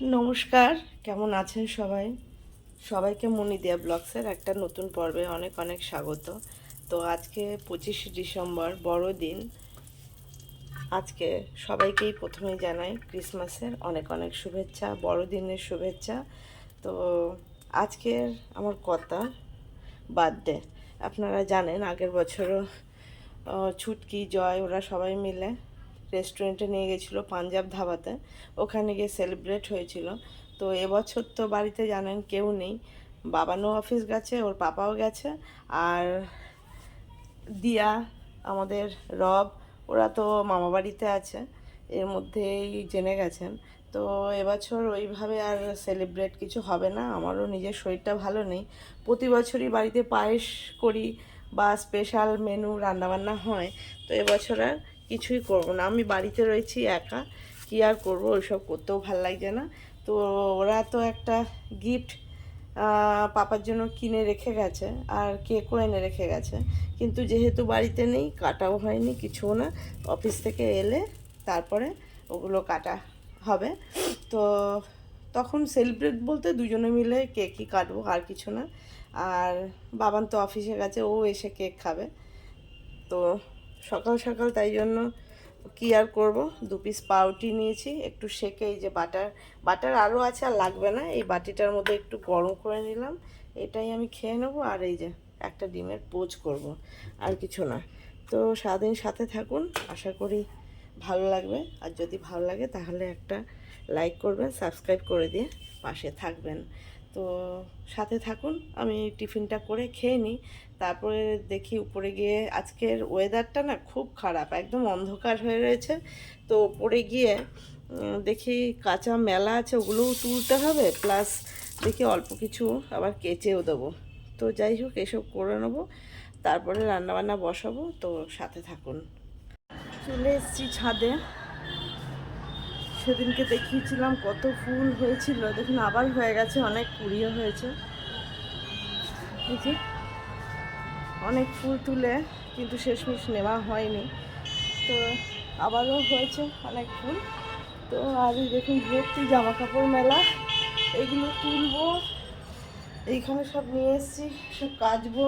নমস্কার, কেমন আছেন সবাই? সবাইকে মনিদিয়া ব্লগসের একটা নতুন পর্বে অনেক অনেক স্বাগত। তো আজকে পঁচিশে ডিসেম্বর, বড়দিন। আজকে সবাইকেই প্রথমে জানাই ক্রিসমাসের অনেক অনেক শুভেচ্ছা, বড়দিনের শুভেচ্ছা। তো আজকের আমার কথা বার্থডে আপনারা জানেন আগের বছরও ছুটকি, জয়, ওরা সবাই মিলে রেস্টুরেন্টে নিয়ে গেছিল পাঞ্জাব ধাবাতে। ওখানে গিয়ে সেলিব্রেট হয়েছিল। তো এবছর তো বাড়িতে জানেন কেউ নেই। বাবানও অফিস গেছে, ওর পাপাও গেছে, আর দিয়া, আমাদের রব, ওরা তো মামা বাড়িতে আছে, এর মধ্যেই জেনে গেছেন। তো এবছর ওইভাবে আর সেলিব্রেট কিছু হবে না, আমারও নিজের শরীরটা ভালো নেই। প্রতি বছরই বাড়িতে পায়েস করি বা স্পেশাল মেনু রান্নাবান্না হয়। তো এবছর আর কিছুই করব না। আমি বাড়িতে রয়েছি, একা। কী আর করব? ওইসব করতেও ভালো লাগছে না। তো ওরা তো একটা গিফট পাপার জন্য কিনে রেখে গেছে আর কেকও এনে রেখে গেছে। কিন্তু যেহেতু বাড়িতে নেই, কাটাও হয়নি, কিছুও না অফিস থেকে এলে তারপরে ওগুলো কাটা হবে। তো তখন সেলিব্রেট বলতে দুজনে মিলে কেকই কাটবো, আর কিছু না। আর বাবান তো অফিসে গেছে, ও এসে কেক খাবে। তো সকাল সকাল তাই জন্য কী আর করব? দু পিস পাউটি নিয়েছি, একটু সেকে এই যে বাটার বাটার আরও আছে আর লাগবে না, এই বাটিটার মধ্যে একটু গরম করে নিলাম, এটাই আমি খেয়ে নেব আর এই যে একটা ডিমের পোচ করব, আর কিছু না। তো সারাদিন সাথে থাকুন, আশা করি ভালো লাগবে, আর যদি ভালো লাগে তাহলে একটা লাইক করবেন সাবস্ক্রাইব করে দিয়ে পাশে থাকবেন। তো সাথে থাকুন, আমি টিফিনটা করে খেয়ে নিই। তারপরে দেখি উপরে গিয়ে আজকের ওয়েদারটা না খুব খারাপ, একদম অন্ধকার হয়ে রয়েছে। তো উপরে গিয়ে দেখি কাঁচা মেলা আছে, ওগুলোও তুলতে হবে প্লাস দেখি অল্প কিছু আবার কেচেও দেবো। তো যাই হোক, এসব করে নেব, তারপরে রান্নাবান্না বসাবো, তো সাথে থাকুন। চলে এসেছি ছাদে। সেদিনকে দেখিয়েছিলাম, কত ফুল হয়েছিল। দেখুন, আবার হয়ে গেছে, অনেক কুড়িও হয়েছে। অনেক ফুল তুলে, কিন্তু শেষমেশ নেওয়া হয়নি। তো আবারও হয়েছে অনেক ফুল। তো আর দেখুন, ভর্তি জামা কাপড় মেলা। এগুলো তুলবো, এইখানে সব নিয়ে এসেছি, সব কাচবো।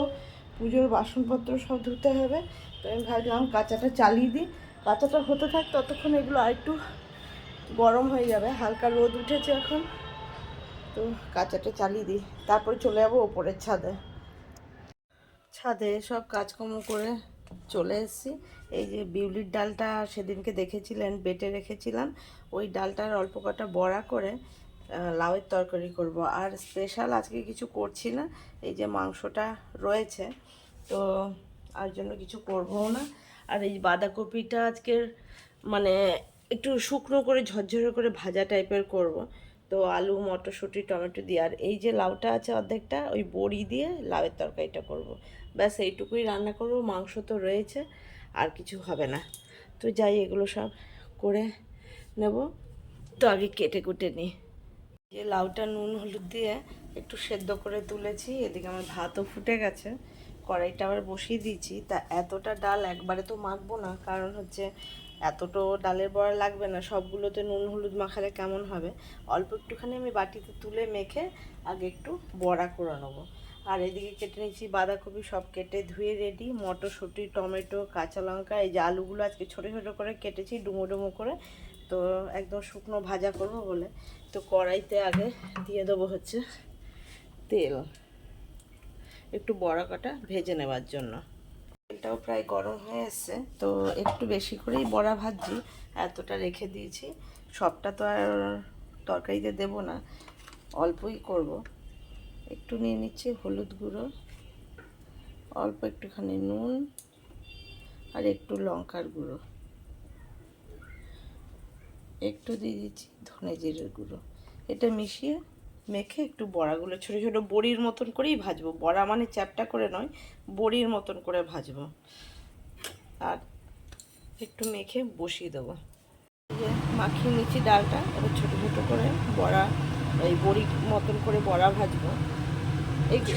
পুজোর বাসনপত্র সব ধুতে হবে। তো আমি ভাবলাম কাঁচাটা চালিয়ে দিই। কাঁচাটা হতে থাক, ততক্ষণ এগুলো আরেকটু গরম হয়ে যাবে, হালকা রোদ উঠেছে এখন। তো কাঁচাটা চালিয়ে দিই। তারপরে চলে যাব ওপরের ছাদে। ছাদে সব কাজকর্ম করে চলে এসেছি। এই যে বিউলির ডালটা সেদিনকে দেখেছিলেন, বেটে রেখেছিলাম। ওই ডালটার অল্প কটা বড়া করে লাউয়ের তরকারি করব। আর স্পেশাল আজকে কিছু করছি না, এই যে মাংসটা রয়েছে। তো আর জন্য কিছু করব না। আর এই বাঁধাকপিটা আজকের মানে একটু শুকনো করে, ঝরঝরে করে ভাজা টাইপের করব। তো আলু, মটরশুঁটি, টমেটো দিয়ে। আর এই যে লাউটা আছে অর্ধেকটা, ওই বড়ি দিয়ে লাউয়ের তরকারিটা করব। ব্যাস, এইটুকুই রান্না করব, মাংস তো রয়েছে, আর কিছু হবে না। তো যাই, এগুলো সব করে নেব। তো আগে কেটে কুটে নিই। যে লাউটা নুন, হলুদ দিয়ে একটু সেদ্ধ করে তুলেছি, এদিকে আমার ভাতও ফুটে গেছে। কড়াইটা আবার বসিয়ে দিয়েছি। তা এতটা ডাল একবারে তো মাখবো না, কারণ হচ্ছে এতটো ডালের বড়া লাগবে না, সবগুলোতে নুন হলুদ মাখালে কেমন হবে? অল্প একটুখানি আমি বাটিতে তুলে মেখে আগে একটু বড়া করে নেব। আর এদিকে কেটে নিয়েছি বাঁধাকপি, সব কেটে ধুয়ে রেডি। মটরশুঁটি, টমেটো, কাঁচা লঙ্কা, এই যে আলুগুলো আজকে ছোটো ছোটো করে কেটেছি, ডুমো ডুমো করে। তো একদম শুকনো ভাজা করব বলে। তো কড়াইতে আগে দিয়ে দেবো হচ্ছে তেল। একটু বড়া কাটা ভেজে নেওয়ার জন্য। তেলটাও প্রায় গরম হয়ে এসছে, তো একটু বেশি করেই বড়া ভাজছি, এতটা রেখে দিয়েছি। সবটা তো আর তরকারিতে দেব না, অল্পই করব। একটু নিয়ে নিচ্ছি হলুদ গুঁড়ো, অল্প একটুখানি নুন, আর একটু লঙ্কার গুঁড়ো। একটু দিয়ে দিচ্ছি ধনে জিরের গুঁড়ো। এটা মিশিয়ে মেখে একটু বড়াগুলো, ছোটো ছোটো বড়ির মতন করেই ভাজবো। বড়া মানে চ্যাপটা করে নয়, বড়ির মতন করে ভাজবো। আর একটু মেখে বসিয়ে দেবো। মাখিয়ে নিচ্ছি ডালটা, এবার ছোটো ছোটো করে বড়া, এই বড়ি মতন করে বড়া ভাজবো।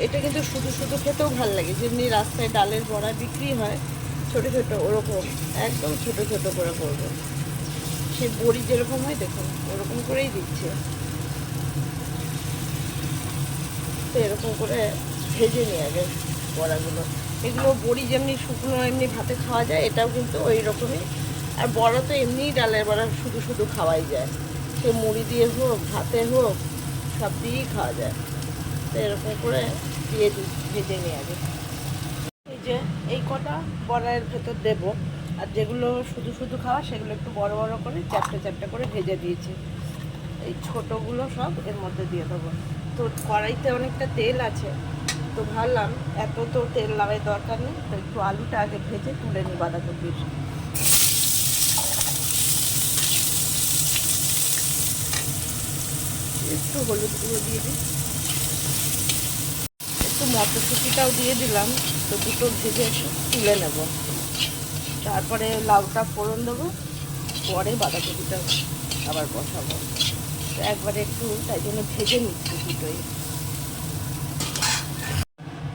এটা কিন্তু শুধু শুধু খেতেও ভালো লাগে। যেমনি রাস্তায় ডালের বড়া বিক্রি হয়, ছোটো ছোটো ওরকম, একদম ছোটো ছোটো করে করব। সে বড়ি যেরকম হয়, দেখুন, ওরকম করেই দিচ্ছে। তো এরকম করে ভেজে নিয়ে আগে বড়াগুলো। এগুলো বড়ি যেমনি শুকনো এমনি ভাতে খাওয়া যায়, এটাও কিন্তু ওই রকমই। আর বড়া তো এমনিই ডালের বড়া শুধু শুধু খাওয়াই যায়। সে মুড়ি দিয়ে হোক, ভাতে হোক, সব দিয়েই খাওয়া যায়। তো এরকম করে দিয়ে দিই, ভেজে নিয়ে আগে। এই যে এই কটা বড়ার ভেতর দেবো, আর যেগুলো শুধু শুধু খাওয়া, সেগুলো একটু বড় বড় করে, চ্যাপটা চ্যাপটা করে ভেজে দিয়েছি। এই ছোটোগুলো সব এর মধ্যে দিয়ে দেবো। তো কড়াইতে অনেকটা তেল আছে, তো ভাবলাম এত তো তেল লাগাই দরকার নেই, তো একটু আলুটা আগে ভেজে তুলে নিই বাঁধাকপির। একটু হলুদ গুঁড়ো দিয়ে দিই। একটু মটরশুঁটিটাও দিয়ে দিলাম, তো দুটো ভেজে একটু তুলে নেব। তারপরে লাউটা ফোড়ন দেবো, পরে বাঁধাকপিটা আবার বসাবো। একবারে একটু, তাই জন্য ভেজে নিচ্ছি দুটোই।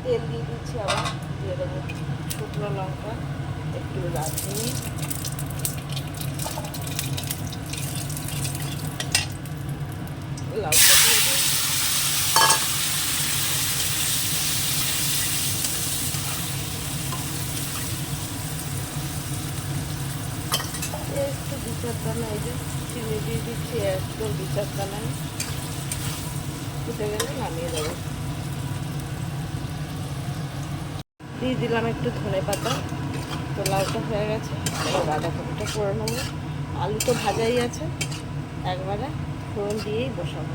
তেল দিয়ে দিচ্ছি আবার শুকনো লঙ্কা, একটু রাঁধুনি লাউটা দিয়ে দিই একটু দু চার দানা এই যে চিনি দিয়ে দিচ্ছি একদম দু চার দানায় ফুটে গেলে নামিয়ে দেবো দিয়ে দিলাম একটু ধনে পাতা। তো লাউটা হয়ে গেছে। বাঁধাকপিটা করে নেব। আলু তো ভাজাই আছে। একবারে ফোড়ন দিয়েই বসাবো।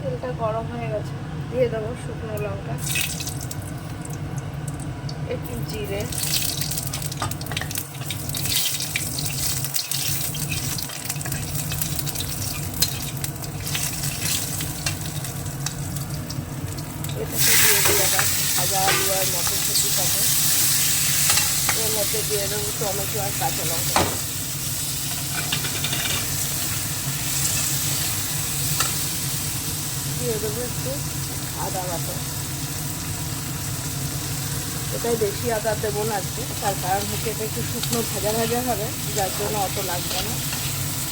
তেলটা গরম হয়ে গেছে। দিয়ে দেবো শুকনো লঙ্কা। একটু জিরে। এটাকে দিয়ে আবার ভাজা আলু আর মটরশুঁটি থাকে এর মধ্যে দিয়ে দেবো টমেটো আর কাঁচা লঙ্কা দিয়ে দেবো একটু আদা বাটা এটাই বেশি আদা দেবো না আজকে তার কারণ হচ্ছে এটা একটু শুকনো ভাজা ভাজা হবে যার জন্য অত লাগবে না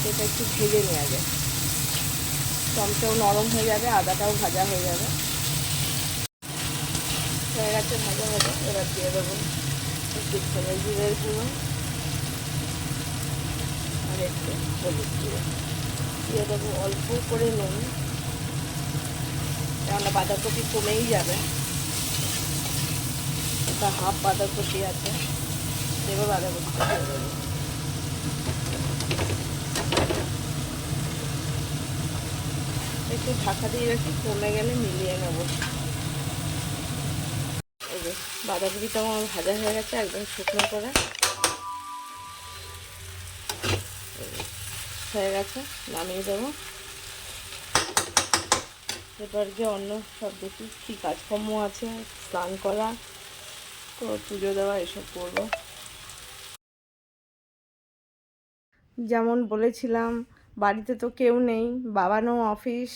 এটা একটু ভেজে নেওয়া যায় টমেটোও নরম হয়ে যাবে আদাটাও ভাজা হয়ে যাবে হয়ে গেছে ভাজা ভাজা এবার দিয়ে দেবো একটু ছেলে জিরের গুঁড়ো আর একটু হলুদ গুঁড়ো। দিয়ে দেবো অল্প করে নুন। কেননা বাঁধাকপি কমেই যাবে। এটা হাফ বাঁধাকপি আছে। দেবো বাঁধাকপিটা দিয়ে দেবো। একটু ঢাকা দিয়ে রাখি, কমে গেলে মিলিয়ে নেব। বাঁধাকপিটা আমার ভাজা হয়ে গেছে, একদম শুকনো করে। হয়ে গেছে, নামিয়ে দেবো। এবার যে অন্য সব দেখি কী কাজকর্ম আছে, স্নান করা, তো পুজো দেওয়া, এসব করব। যেমন বলেছিলাম, বাড়িতে তো কেউ নেই বাবানও অফিস,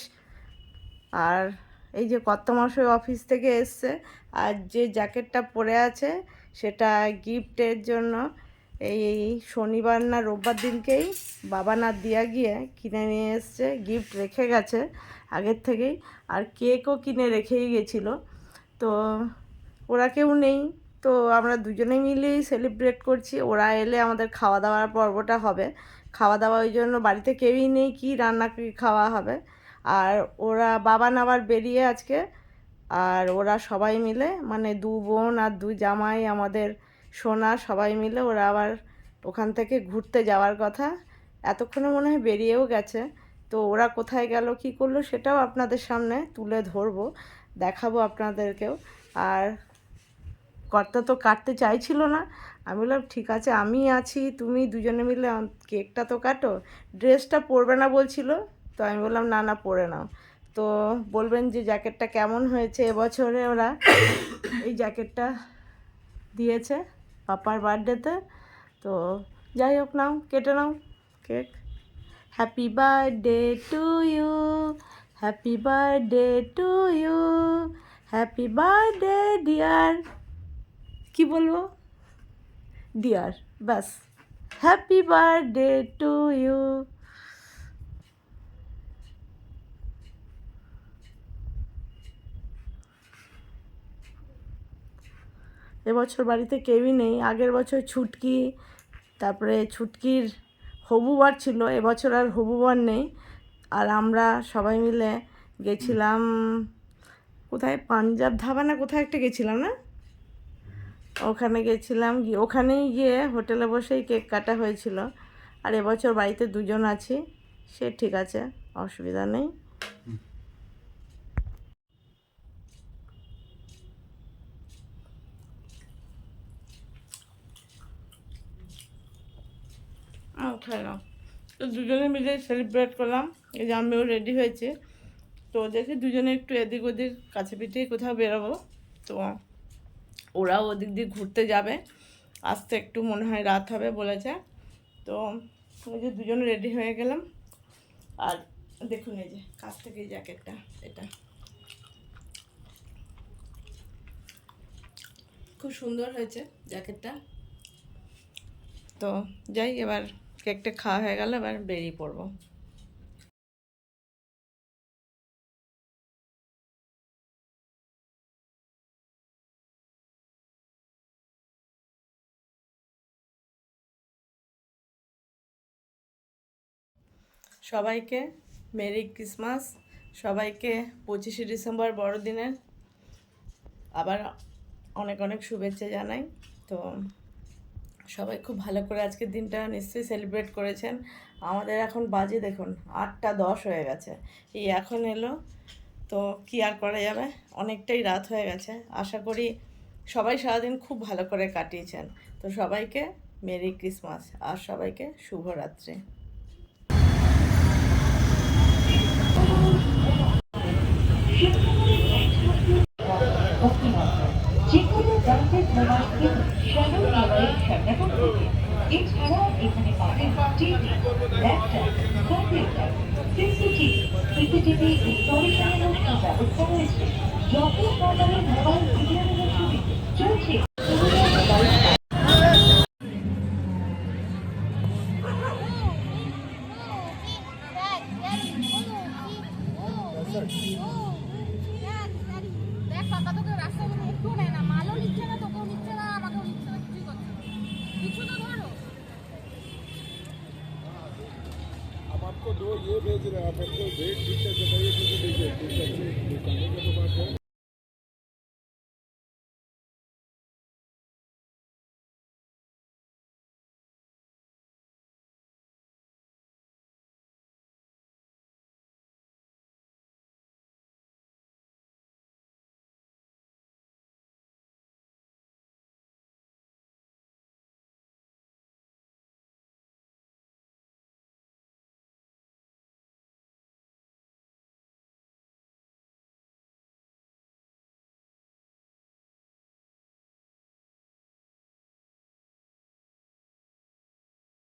আর এই যে কর্তমাশয় অফিস থেকে এসছে আর যে জ্যাকেটটা পরে আছে সেটা গিফটের জন্য। এই শনিবার না রোববার দিনকেই বাবা না দিয়া গিয়ে কিনে নিয়ে এসছে গিফট রেখে গেছে আগের থেকেই। আর কেকও কিনে রেখেই গেছিল। তো ওরা কেউ নেই। তো আমরা দুজনে মিলেই সেলিব্রেট করছি। ওরা এলে আমাদের খাওয়া দাওয়ার পর্বটা হবে। খাওয়া দাওয়া ওই জন্য বাড়িতে কেউই নেই, কি রান্না খাওয়া হবে? আর ওরা বাবা আবার বেরিয়ে আজকে। আর ওরা সবাই মিলে মানে দু বোন আর দু জামাই, আমাদের সোনা সবাই মিলে ওরা আবার ওখান থেকে ঘুরতে যাওয়ার কথা। এতক্ষণে মনে হয় বেরিয়েও গেছে। তো ওরা কোথায় গেল, কি করল সেটাও আপনাদের সামনে তুলে ধরবো, দেখাবো আপনাদেরকেও। আর কর্তা তো কাটতে চাইছিল না। আমি বললাম, ঠিক আছে, আমি আছি, তুমি দুজনে মিলে, কেকটা তো কাটো, ড্রেসটা পরবে না, বলছিল। তো আমি বললাম, না না, পরে নাও। তো বলবেন যে জ্যাকেটটা কেমন হয়েছে? এবছরে ওরা এই জ্যাকেটটা দিয়েছে পাপার বার্থডেতে। তো যাই হোক, নাও, কেটে নাও cake. Happy birthday to you happy birthday to you happy birthday, dear. কি বলব? ডিয়ার, ব্যাস। Happy birthday to you. এবছর বাড়িতে কেউই নেই। আগের বছর ছুটকি, তারপরে ছুটকির হবুবার ছিল, এবছর আর হবুবার নেই। আর আমরা সবাই মিলে গেছিলাম, কোথায়? পাঞ্জাব ধাবা না কোথায় একটা গেছিলাম না? ওখানে গেছিলাম গিয়ে, ওখানেই গিয়ে হোটেলে বসেই কেক কাটা হয়েছিল। আর এবছর বাড়িতে দুজন আছি, সে ঠিক আছে, অসুবিধা নেই। খেলাম তো দুজনে মিলে সেলিব্রেট করলাম। এই যে আমিও রেডি হয়েছি। তো দেখি দুজনে একটু এদিক ওদিক, কাছে পিঠে কোথাও বেরোবো। তো ওরাও ওদিক দিয়ে ঘুরতে যাবে। আসতে একটু মনে হয় রাত হবে বলেছে। তো ওই যে দুজনে রেডি হয়ে গেলাম। আর দেখুন এই যে, কাছ থেকে এই জ্যাকেটটা এটা। খুব সুন্দর হয়েছে জ্যাকেটটা তো যাই, এবার কেকটা খাওয়া হয়ে গেল, এবার বেরিয়ে পড়ব। সবাইকে মেরি ক্রিসমাস, সবাইকে পঁচিশে ডিসেম্বর বড়দিনের আবার অনেক অনেক শুভেচ্ছা জানাই। তো সবাই খুব ভালো করে আজকের দিনটা নিশ্চয়ই সেলিব্রেট করেছেন। আমাদের এখন বাজে দেখুন, আটটা দশ হয়ে গেছে। এই এখন এলো, তো কি আর করা যাবে? অনেকটাই রাত হয়ে গেছে। আশা করি সবাই সারাদিন খুব ভালো করে কাটিয়েছেন। তো সবাইকে মেরি ক্রিসমাস, আর সবাইকে শুভরাত্রি। ব্র্যান্ডের মোবাইল কিনুন শ্যামল মোবাইল শ্যামলাপুর থেকে এছাড়াও এখানে পাবেন TV laptop computer CCTV CCTV ইনস্টলেশনের ব্যবস্থা রয়েছে যত মোবাইল চলছে ये भेज रहे हैं आप अपने डेट ठीक से बताइए क्योंकि देखिए कुछ अच्छी दुकानों के तो बात है